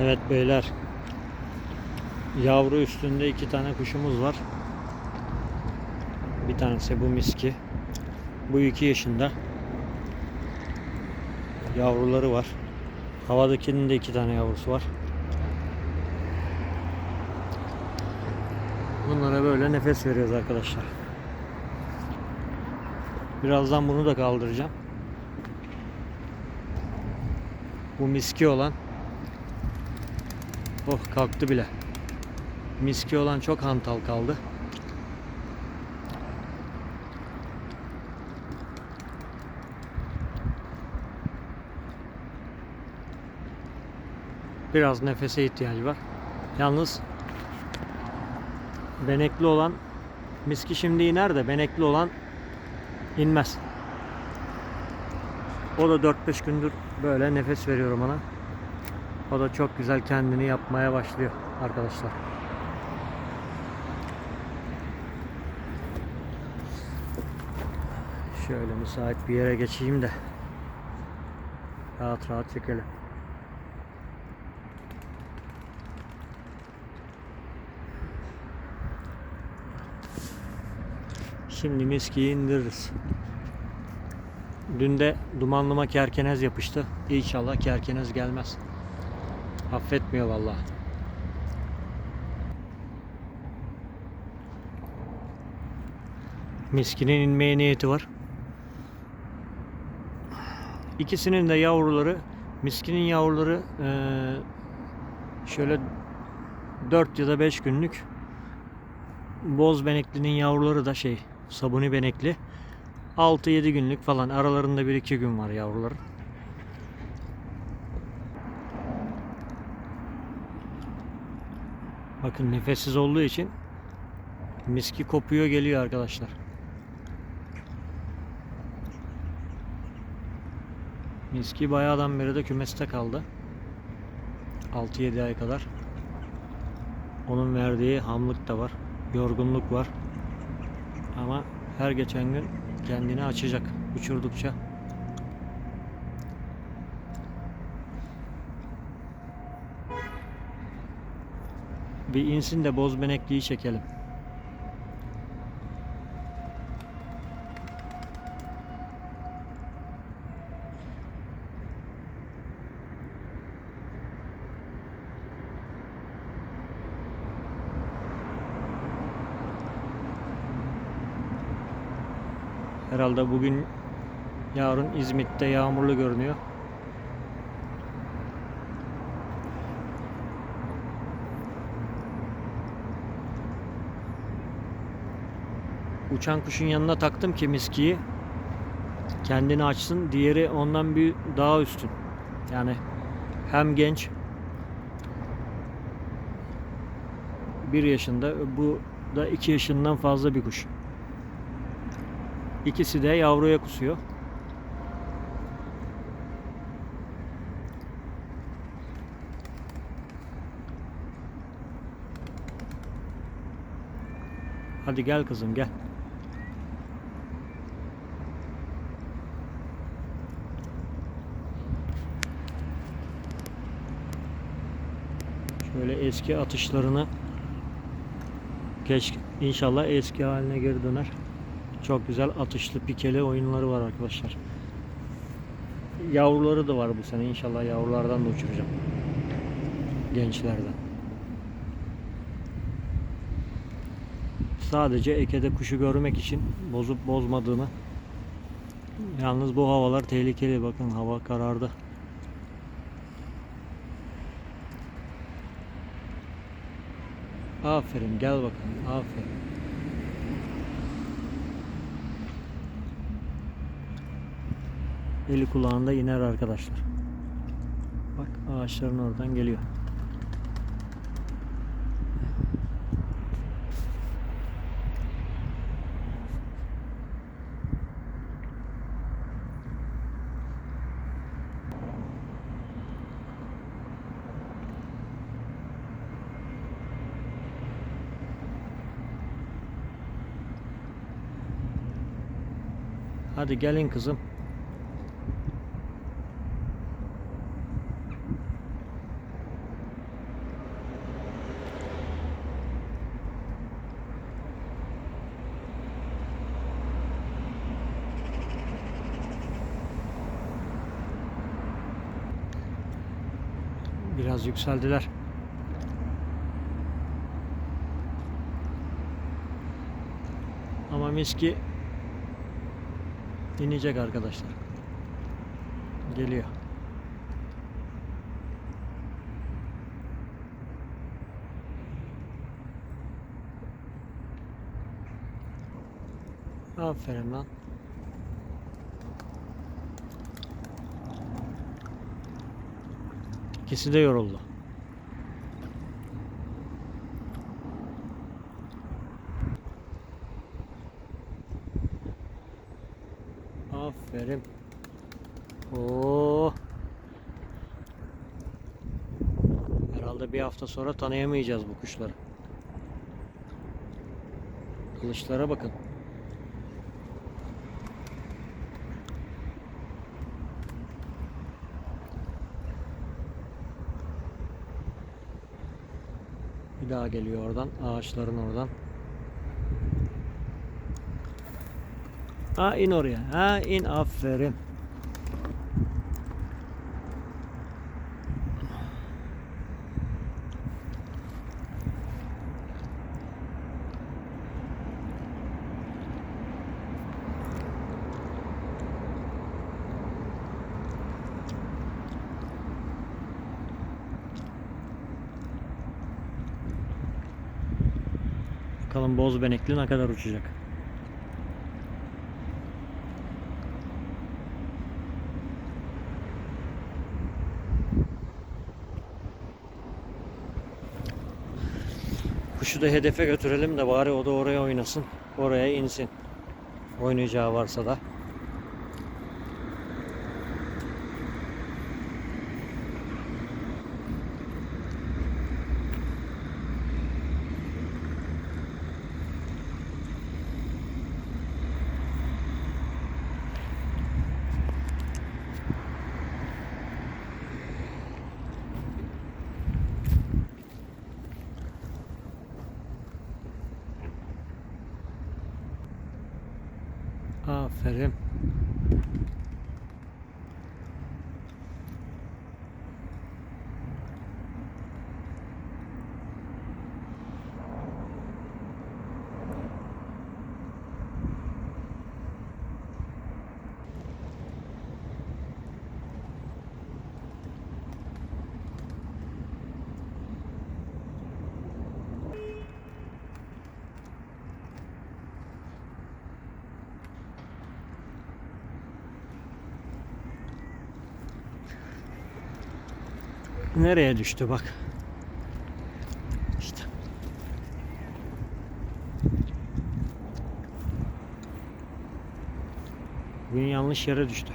Evet beyler. Yavru üstünde iki tane kuşumuz var. Bir tanesi bu miski. Bu iki yaşında. Yavruları var. Havadakinin de iki tane yavrusu var. Bunlara böyle nefes veriyoruz arkadaşlar. Birazdan bunu da kaldıracağım. Bu miski olan Oh kalktı bile. Miski olan çok hantal kaldı. Biraz nefese ihtiyacı var. Yalnız benekli olan miski şimdi iner de benekli olan inmez. O da 4-5 gündür böyle nefes veriyorum ona. O da çok güzel kendini yapmaya başlıyor arkadaşlar. Şöyle müsait bir yere geçeyim de rahat rahat çekelim. Şimdi miskiyi indiririz. Dün de dumanlıma kerkenez yapıştı. İnşallah kerkenez gelmez. Affetmiyor vallahi. Miskinin inmeye niyeti var. İkisinin de yavruları, miskinin yavruları eee, şöyle 4 ya da 5 günlük. Boz beneklinin yavruları da şey, sabuni benekli. 6-7 günlük falan. Aralarında 1-2 gün var yavruların. Bakın nefessiz olduğu için miski kopuyor geliyor arkadaşlar. Miski bayağıdan beri de kümeste kaldı. 6-7 ay kadar. Onun verdiği hamlık da var. Yorgunluk var. Ama her geçen gün kendini açacak uçurdukça. Bir insin de boz benekliyi çekelim. Herhalde bugün yarın İzmit'te yağmurlu görünüyor. Uçan kuşun yanına taktım ki miskiyi kendini açsın. Diğeri ondan bir daha üstün. Yani hem genç bir yaşında bu da iki yaşından fazla bir kuş. İkisi de yavruya kusuyor. Hadi gel kızım gel. Şöyle eski atışlarını geç inşallah eski haline geri döner. Çok güzel atışlı pikeli oyunları var arkadaşlar. Yavruları da var bu sene. İnşallah yavrulardan da uçuracağım. Gençlerden. Sadece ekede kuşu görmek için bozup bozmadığını. Yalnız bu havalar tehlikeli. Bakın hava karardı. Aferin gel bakalım. Aferin. Eli kulağında iner arkadaşlar. Bak ağaçların oradan geliyor. Hadi gelin kızım. biraz yükseldiler. Ama miski inecek arkadaşlar. Geliyor. Aferin lan. İkisi de yoruldu. Aferin. Oo. Herhalde bir hafta sonra tanıyamayacağız bu kuşları. Kılıçlara bakın. Bir daha geliyor oradan. Ağaçların oradan. Ha in oraya. Ha in aferin. Bakalım boz benekli ne kadar uçacak. Kuşu da hedefe götürelim de bari o da oraya oynasın. Oraya insin. Oynayacağı varsa da. Aferin. Nereye düştü bak. İşte. Bugün yanlış yere düştü.